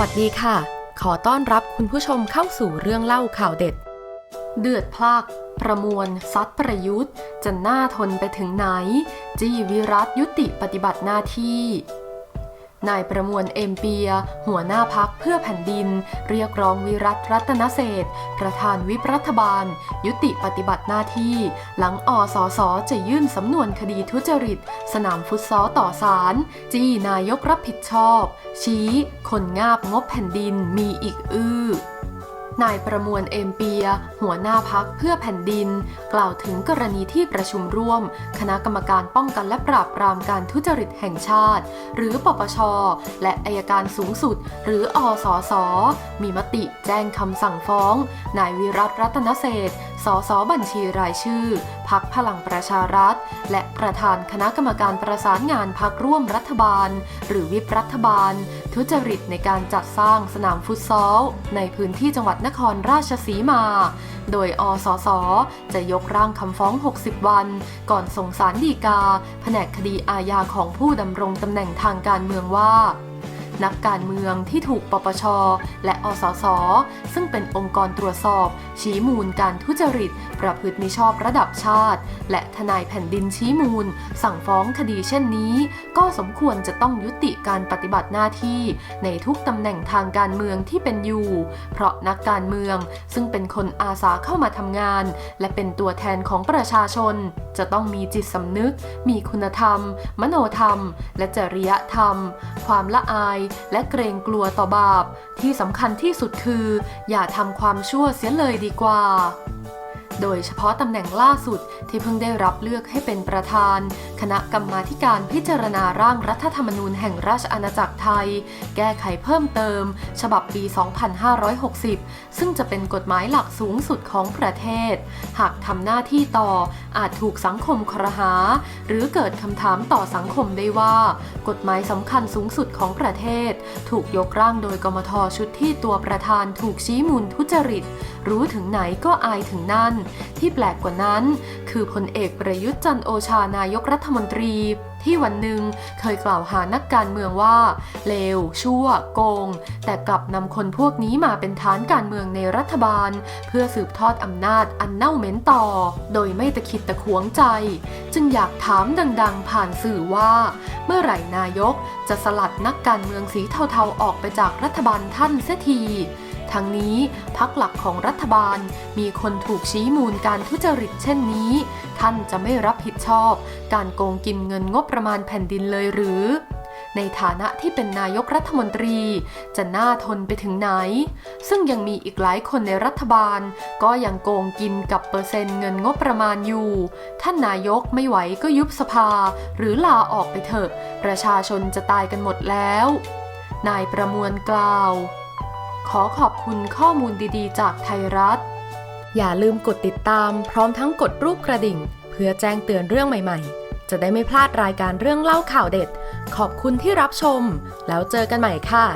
วัสดีค่ะ ขอต้อนรับคุณผู้ชมเข้าสู่เรื่องเล่าข่าวเด็ด เดือดพลาก ประมวล ซัดประยุทธ์จะน่าทนไปถึงไหน จีวิรัตยุติปฏิบัติหน้าที่ นายประมวลเอมเปีย หัวหน้าพักเพื่อแผ่นดิน เรียกร้องวิรัตรัตนเศษประธานวิปรัฐบาล ยุติปฏิบัติหน้าที่ หลังอสสจะยื่นสำนวนคดีทุจริต สนามฟุตซอลต่อศาลจี้นายกรับผิดชอบ ชี้ คนงาบงบแผ่นดินมีอีกอื้อ นายประมวลเอมเปีย หัวหน้าพักเพื่อแผ่นดิน กล่าวถึงกรณีที่ประชุมร่วม คณะกรรมการป้องกันและปราบปรามการทุจริตแห่งชาติ หรือปปช และอายการสูงสุด หรืออสส มีมติแจ้งคำสั่งฟ้อง นายวิรัตรัตนเศษ สสบัญชีรายชื่อ พักพลังประชารัฐ และประธานคณะกรรมการประสานงานพักร่วมรัฐบาล หรือวิปรัฐบาล ทุจริตในการจัดสร้างสนามฟุตซอล ในพื้นที่จังหวัดนครราชสีมา โดยอสส จะยกร่างคำฟ้อง 60 วัน ก่อนส่งสารดีกา แผนกคดีอาญาของผู้ดำรงตำแหน่งทางการเมืองว่า นักการเมืองที่ถูกปปช และอสส ซึ่งเป็นองค์กรตรวจสอบ ชี้มูลการทุจริต ประพฤติมิชอบระดับชาติ และทนายแผ่นดินชี้มูล สั่งฟ้องคดีเช่นนี้ ก็สมควรจะต้องยุติการปฏิบัติหน้าที่ ในทุกตำแหน่งทางการเมืองที่เป็นอยู่ เพราะนักการเมืองซึ่งเป็นคนอาสาเข้ามาทำงาน และเป็นตัวแทนของประชาชน จะต้องมีจิตสำนึก มีคุณธรรม มโนธรรม และจริยธรรม ความละอายและเกรงกลัวต่อบาป ที่สำคัญที่สุดคือ อย่าทำความชั่วเสียเลยดีกว่า โดยเฉพาะตำแหน่งล่าสุดที่เพิ่งได้รับเลือกให้เป็นประธาน คณะกรรมาการพิจารณาร่างรัฐธรรมนูญแห่งราชอาณาจักรไทย แก้ไขเพิ่มเติม ฉบับปี 2560 ซึ่งจะเป็นกฎหมายหลักสูงสุดของประเทศ หากทำหน้าที่ต่ออาจถูกสังคมครหา หรือเกิดคำถามต่อสังคมได้ว่า กฎหมายสำคัญสูงสุดของประเทศ ถูกยกร่างโดยกมทชุดที่ตัวประธานถูกชี้มูลทุจริต รู้ถึงไหนก็อายถึงนั่น ที่แปลกกว่านั้น คือพลเอกประยุทธ์จันโอชานายกรัฐมนตรี ที่วันหนึ่งเคยกล่าวหานักการเมืองว่า เลว ชั่ว โกง แต่กลับนำคนพวกนี้มาเป็นฐานการเมืองในรัฐบาล เพื่อสืบทอดอำนาจอันเน่าเหม็นต่อ โดยไม่ตะขิดตะขวงใจ จึงอยากถามดังๆ ผ่านสื่อว่า เมื่อไหร่นายกจะสลัดนักการเมืองสีเทาๆออกไปจากรัฐบาลท่านเสียที ทั้งนี้พักหลักของรัฐบาลมีคนถูกชี้มูลการทุจริตเช่นนี้ ท่านจะไม่รับผิดชอบ การโกงกินเงินงบประมาณแผ่นดินเลยหรือในฐานะที่เป็นนายกรัฐมนตรี จะน่าทนไปถึงไหน ซึ่งยังมีอีกหลายคนในรัฐบาล ก็ยังโกงกินกับเปอร์เซ็นต์เงินงบประมาณอยู่ ท่านนายกไม่ไหวก็ยุบสภา หรือลาออกไปเถอะ ประชาชนจะตายกันหมดแล้ว นายประมวลกล่าว ขอขอบคุณข้อมูลดีๆ จากไทยรัฐ อย่าลืมกดติดตามพร้อมทั้งกดรูปกระดิ่ง เพื่อแจ้งเตือนเรื่องใหม่ๆ จะได้ไม่พลาดรายการเรื่องเล่าข่าวเด็ด ขอบคุณที่รับชม แล้วเจอกันใหม่ค่ะ